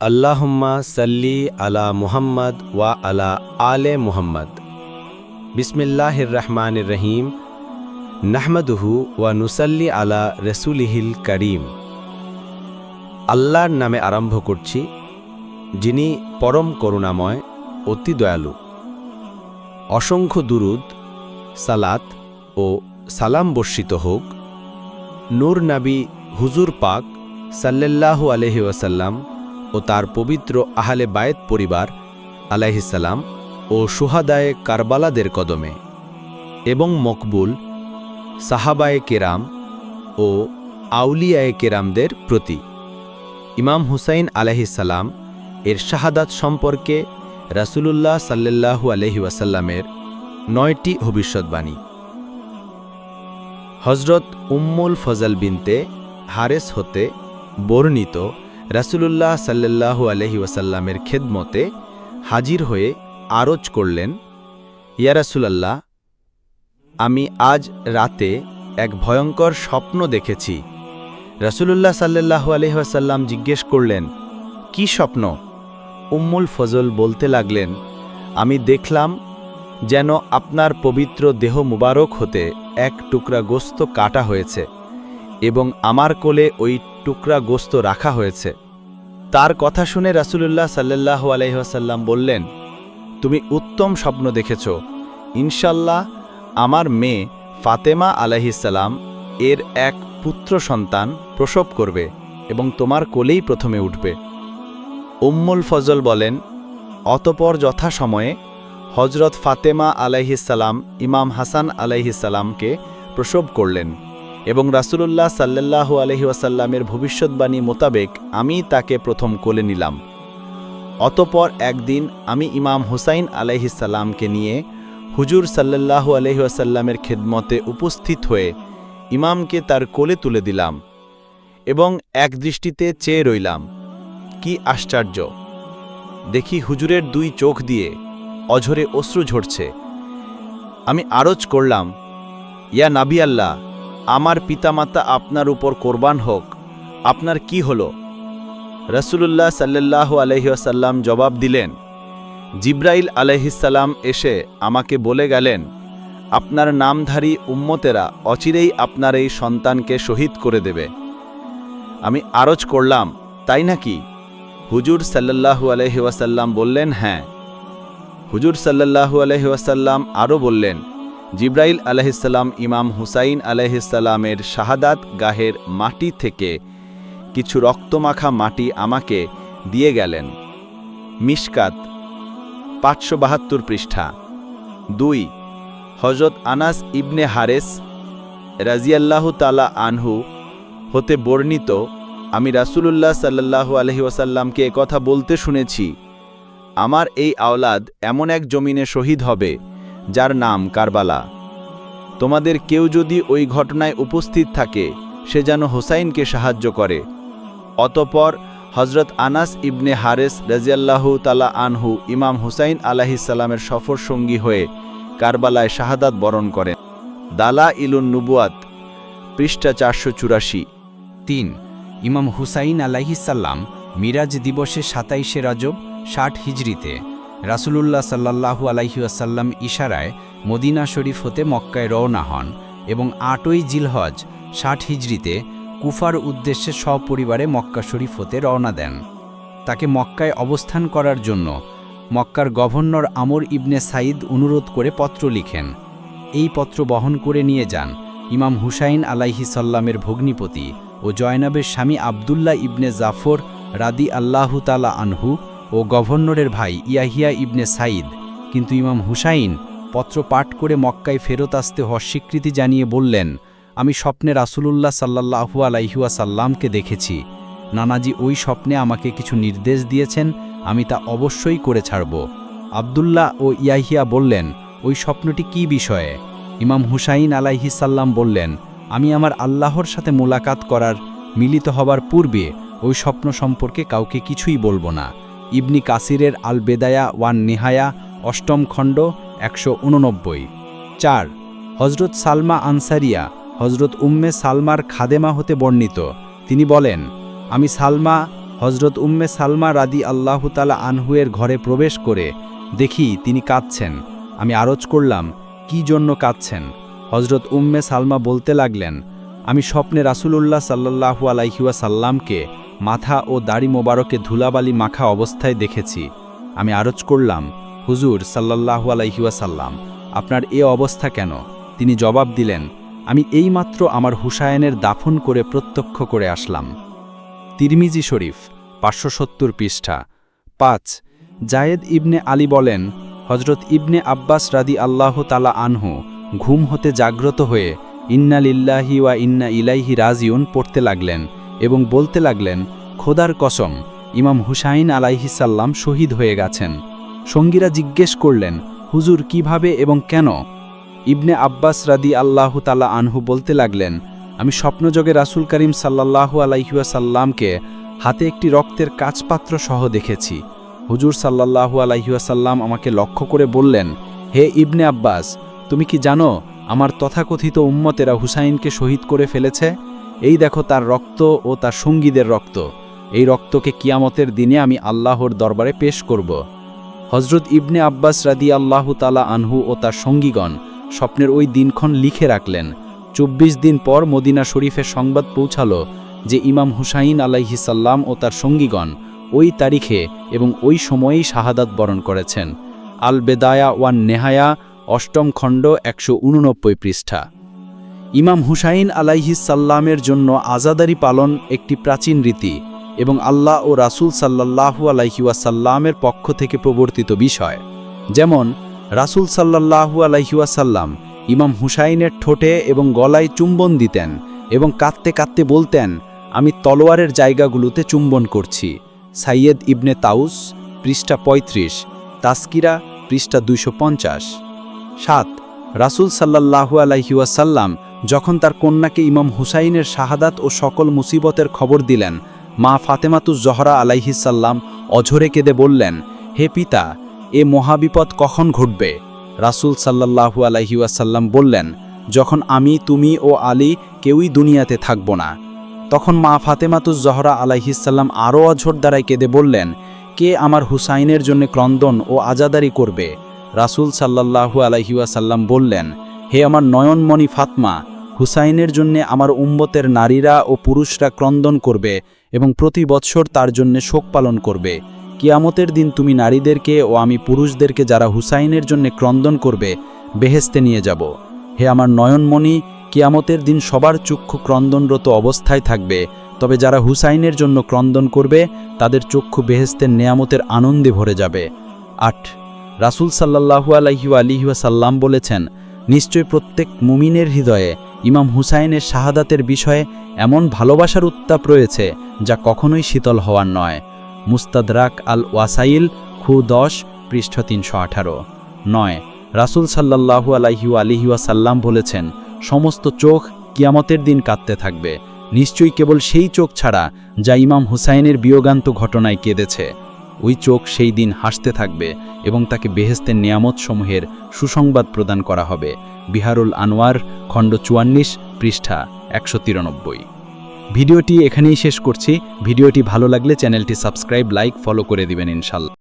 আল্লাহুম্মা সাল্লি আলা মুহাম্মদ ওয়া আলা আলে মুহাম্মদ। বিসমিল্লাহির রহমানির রহিম। নাহমাদুহু ওয়া নুসাল্লি আলা রসুলিহিল করিম। আল্লাহর নামে আরম্ভ করছি, যিনি পরম করুণাময়, অতি দয়ালু। অসংখ্য দুরুদ, সালাত ও সালাম বর্ষিত হোক। নূর নাবী হুজুর পাক সাল্লাল্লাহু আলহি ওয়াসাল্লাম ও তার পবিত্র আহলে বায়েত পরিবার আলাইহিসাল্লাম ও সুহাদায়ে কারবালাদের কদমে এবং মকবুল, সাহাবায়ে কেরাম ও আউলিয়ায়ে কেরামদের প্রতি। ইমাম হুসাইন আলাইহিসাল্লাম এর শাহাদাত সম্পর্কে রাসূলুল্লাহ সাল্লাল্লাহু আলহি ওয়াসাল্লামের নয়টি ভবিষ্যৎবাণী। হজরত উম্মুল ফজল বিনতে হারেস হতে বর্ণিত রাসূলুল্লাহ সাল্লাল্লাহু আলহি ওয়াসাল্লামের খেদমতে হাজির হয়ে আরজ করলেন, ইয়া রাসূলাল্লাহ, আমি আজ রাতে এক ভয়ঙ্কর স্বপ্ন দেখেছি। রাসূলুল্লাহ সাল্লাল্লাহু আলহি ওয়াসাল্লাম জিজ্ঞেস করলেন, কি স্বপ্ন? উম্মুল ফজল বলতে লাগলেন, আমি দেখলাম যেন আপনার পবিত্র দেহ মুবারক হতে এক টুকরা গোস্ত কাটা হয়েছে এবং আমার কোলে ওই টুকরা গোস্ত রাখা হয়েছে। তার কথা শুনে রাসূলুল্লাহ সাল্লাহ আলহিহাসাল্লাম বললেন, তুমি উত্তম স্বপ্ন দেখেছ। ইনশাল্লাহ আমার মেয়ে ফাতেমা আলাহিসাল্লাম এর এক পুত্র সন্তান প্রসব করবে এবং তোমার কোলেই প্রথমে উঠবে। উম্মুল ফজল বলেন, অতপর যথাসময়ে হজরত ফাতেমা আলাইহিসাল্লাম ইমাম হাসান আলাইহিসাল্লামকে প্রসব করলেন। এবং রাসূলুল্লাহ সাল্লাল্লাহু আলহি ওয়াসাল্লামের ভবিষ্যৎবাণী মোতাবেক আমি তাকে প্রথম কোলে নিলাম। অতপর একদিন আমি ইমাম হুসাইন আলাইহিসাল্লামকে নিয়ে হুজুর সাল্লাল্লাহু আলহি ওয়াসাল্লামের খেদমতে উপস্থিত হয়ে ইমামকে তার কোলে তুলে দিলাম এবং এক দৃষ্টিতে চেয়ে রইলাম, কি আশ্চর্য! দেখি হুজুরের দুই চোখ দিয়ে অঝরে অশ্রু ঝরছে। আমি আরজ করলাম, ইয়া নাবি আল্লাহ আমার পিতামাতা আপনার উপর কোরবান হোক। আপনার কি হল? রসুলুল্লাহ সাল্লাহ আলহিসাল্লাম জবাব দিলেন, জিব্রাইল আলহিসাল্লাম এসে আমাকে বলে গেলেন, আপনার নামধারী উম্মতেরা অচিরেই আপনার এই সন্তানকে শহীদ করে দেবে। আমি আরজ করলাম, তাই নাকি? হুজুর সাল্লাহু আলহি ওয়াসাল্লাম বললেন হ্যাঁ। হুজুর সাল্লাহু আলহি ওয়াসাল্লাম আরও বললেন জিব্রাইল আলহিসাল্লাম ইমাম হুসাইন আলহিসাল্লামের শাহাদাত গাহের মাটি থেকে কিছু রক্তমাখা মাটি আমাকে দিয়ে গেলেন। মিশকাত পাঁচশো বাহাত্তর পৃষ্ঠা। দুই হজরত আনাস ইবনে হারেস রাজিয়াল্লাহু তালা আনহু হতে বর্ণিত, আমি রাসূলুল্লাহ সাল্লাল্লাহু আলহি ওয়াসাল্লামকে কথা বলতে শুনেছি, আমার এই আওলাদ এমন এক জমিনে শহীদ হবে যার নাম কারবালা। তোমাদের কেউ যদি ওই ঘটনায় উপস্থিত থাকে, সে যেন হোসাইনকে সাহায্য করে। অতপর হজরত আনাস ইবনে হারেস রাজিয়াল্লাহু তালা আনহু ইমাম হুসাইন আলাহিসাল্লামের সফর সঙ্গী হয়ে কারবালায় শাহাদাত বরণ করেন। দালা ইলুন নুবুয়াত, পৃষ্ঠা চারশো চুরাশি। তিন, ইমাম হুসাইন আলাইহিসাল্লাম মিরাজ দিবসে সাতাইশে রজব, ষাট হিজড়িতে। রাসূলুল্লাহ সাল্লাল্লাহু আলাইহিয়াসাল্লাম ইশারায় মদিনা শরীফ হতে মক্কায় রওনা হন এবং আটই জিলহজ, ষাট হিজড়িতে কুফার উদ্দেশ্যে সপরিবারে মক্কা শরীফ হতে রওনা দেন। তাকে মক্কায় অবস্থান করার জন্য মক্কার গভর্নর আমর ইবনে সাইদ অনুরোধ করে পত্র লিখেন। এই পত্র বহন করে নিয়ে যান ইমাম হুসাইন আলাইহি সাল্লামের ভগ্নিপতি ও জয়নাবের স্বামী আবদুল্লাহ ইবনে জাফর রাদি আল্লাহু তালা আনহু ও গভর্নরের ভাই ইয়াহিয়া ইবনে সাইদ কিন্তু ইমাম হুসাইন পত্র পাঠ করে মক্কায় ফেরত আসতে অস্বীকৃতি জানিয়ে বললেন, আমি স্বপ্নে রাসুলুল্লাহ সাল্লাহু আলাইহুয়া সাল্লামকে দেখেছি। নানাজি ওই স্বপ্নে আমাকে কিছু নির্দেশ দিয়েছেন, আমি তা অবশ্যই করে ছাড়ব। আবদুল্লাহ ও ইয়াহিয়া বললেন, ওই স্বপ্নটি কি বিষয়ে? ইমাম হুসাইন আলাইহি সাল্লাম বললেন, আমি আমার আল্লাহর সাথে মোলাকাত করার, মিলিত হবার পূর্বে ওই স্বপ্ন সম্পর্কে কাউকে কিছুই বলব না। ইবনি কাসিরের আল বেদায়া ওয়ান নেহায়া, অষ্টম খণ্ড, একশো উননব্বই। চার হজরত সালমা আনসারিয়া হজরত উম্মে সালমার খাদেমা হতে বর্ণিত। তিনি বলেন, আমি সালমা হজরত উম্মে সালমা রাদি আল্লাহ তালা আনহুয়ের ঘরে প্রবেশ করে দেখি তিনি কাঁদছেন। আমি আরজ করলাম, কি জন্য কাঁদছেন? হজরত উম্মে সালমা বলতে লাগলেন, আমি স্বপ্নে রাসূলুল্লাহ সাল্লাহু আলাইহুয়া সাল্লামকে মাথা ও দাড়ি মোবারকে ধুলাবালি মাখা অবস্থায় দেখেছি। আমি আরজ করলাম, হুজুর সাল্লাহু আলাইহুয়া সাল্লাম আপনার এ অবস্থা কেন? তিনি জবাব দিলেন, আমি এইমাত্র আমার হুসায়নের দাফন করে প্রত্যক্ষ করে আসলাম। তিরমিজি শরীফ, পাঁচশো সত্তর পৃষ্ঠা। পাঁচ, জায়েদ ইবনে আলী বলেন হজরত ইবনে আব্বাস রাদি আল্লাহ তালা আনহু ঘুম হতে জাগ্রত হয়ে ইন্না লিল্লাহি ওয়া ইন্না ইলাইহি রাজিউন পড়তে লাগলেন। এবং বলতে লাগলেন, খোদার কসম, ইমাম হুসাইন আলাইহিসাল্লাম শহীদ হয়ে গেছেন। সঙ্গীরা জিজ্ঞেস করলেন, হুজুর কীভাবে এবং কেন? ইবনে আব্বাস রাদি আল্লাহ তালা আনহু বলতে লাগলেন, আমি স্বপ্নযোগে রাসুল করিম সাল্লাল্লাহু আলাইহুয়াসাল্লামকে হাতে একটি রক্তের কাচপাত্র সহ দেখেছি। হুজুর সাল্লাল্লাহু আলাইহুয়াসাল্লাম আমাকে লক্ষ্য করে বললেন, হে ইবনে আব্বাস, তুমি কি জানো, আমার তথাকথিত উম্মতেরা হুসাইনকে শহীদ করে ফেলেছে? এই দেখো তার রক্ত ও তার সঙ্গীদের রক্ত। এই রক্তকে কিয়ামতের দিনে আমি আল্লাহর দরবারে পেশ করব। হজরত ইবনে আব্বাস রাদি আল্লাহ তালা আনহু ও তার সঙ্গীগণ স্বপ্নের ওই দিনক্ষণ লিখে রাখলেন। চব্বিশ দিন পর মদিনা শরীফের সংবাদ পৌঁছালো যে ইমাম হুসাইন আলাইহিসাল্লাম ও তার সঙ্গীগণ ওই তারিখে এবং ওই সময়েই শাহাদাত বরণ করেছেন। আল বেদায়া ওয়ান নেহায়া অষ্টম খণ্ড একশো উননব্বই পৃষ্ঠা। ইমাম হুসাইন আলাইহিসাল্লামের জন্য আজাদারি পালন একটি প্রাচীন রীতি এবং আল্লাহ ও রাসূল সাল্লাল্লাহু আলাইহিওয়াসাল্লামের পক্ষ থেকে প্রবর্তিত বিষয়। যেমন, রাসূল সাল্লাল্লাহু আলাইহিওয়াসাল্লাম ইমাম হুসাইনের ঠোঁটে এবং গলায় চুম্বন দিতেন এবং কাঁদতে কাঁদতে বলতেন, আমি তলোয়ারের জায়গাগুলোতে চুম্বন করছি। সাইয়েদ ইবনে তাউস, পৃষ্ঠা ৩৫ তাস্কিরা পৃষ্ঠা দুইশো পঞ্চাশ। সাত, রাসূল সাল্লাল্লাহু আলাইহিওয়াসাল্লাম যখন তার কন্যাকে ইমাম হুসাইনের শাহাদাত ও সকল মুসিবতের খবর দিলেন, মা ফাতেমাতুজ জহরা আলাইহিসাল্লাম অঝরে কেঁদে বললেন, হে পিতা, এ মহাবিপদ কখন ঘটবে? রাসূল সাল্লাল্লাহু আলাইহিওয়াসাল্লাম বললেন, যখন আমি, তুমি ও আলী কেউই দুনিয়াতে থাকব না। তখন মা ফাতেমাতুজ জহরা আলাইহিসাল্লাম আরও অঝর দ্বারাই কেঁদে বললেন, কে আমার হুসাইনের জন্য ক্রন্দন ও আজাদারি করবে? রাসূল সাল্লাল্লাহু আলাইহিওয়াসাল্লাম বললেন হে আমার নয়নমণি ফাতমা, হুসাইনের জন্যে আমার উম্মতের নারীরা ও পুরুষরা ক্রন্দন করবে এবং প্রতি বৎসর তার জন্যে শোক পালন করবে। কিয়ামতের দিন তুমি নারীদেরকে ও আমি পুরুষদেরকে যারা হুসাইনের জন্য ক্রন্দন করবে বেহেস্তে নিয়ে যাব। হে আমার নয়নমণি, কিয়ামতের দিন সবার চক্ষু ক্রন্দনরত অবস্থায় থাকবে, তবে যারা হুসাইনের জন্য ক্রন্দন করবে, তাদের চক্ষু বেহেস্তের নেয়ামতের আনন্দে ভরে যাবে। আট, রাসূল সাল্লাল্লাহু আলাইহি আলিহাসাল্লাম বলেছেন নিশ্চয় প্রত্যেক মুমিনের হৃদয়ে ইমাম হুসাইনের শাহাদাতের বিষয়ে এমন ভালোবাসার উত্তাপ রয়েছে যা কখনোই শীতল হওয়ার নয়। মুস্তাদরাক আল ওয়াসাইল খু দশ, পৃষ্ঠ তিনশো আঠারো। নয়, রাসূল সাল্লাল্লাহু আলাইহি আলিহাসাল্লাম বলেছেন, সমস্ত চোখ কিয়ামতের দিন কাঁদতে থাকবে। নিশ্চয়ই কেবল সেই চোখ ছাড়া যা ইমাম হুসাইনের বিয়োগান্ত ঘটনায় কেঁদেছে। ওই চোখ সেই দিন হাসতে থাকবে এবং তাকে বেহেস্তের নিয়ামতসমূহের সুসংবাদ প্রদান করা হবে। বিহারুল আনোয়ার, খণ্ড চুয়াল্লিশ পৃষ্ঠা একশো তিরানব্বই। ভিডিওটি এখানেই শেষ করছি। ভিডিওটি ভালো লাগলে চ্যানেলটি সাবস্ক্রাইব, লাইক, ফলো করে দিবেন ইনশাল্লাহ।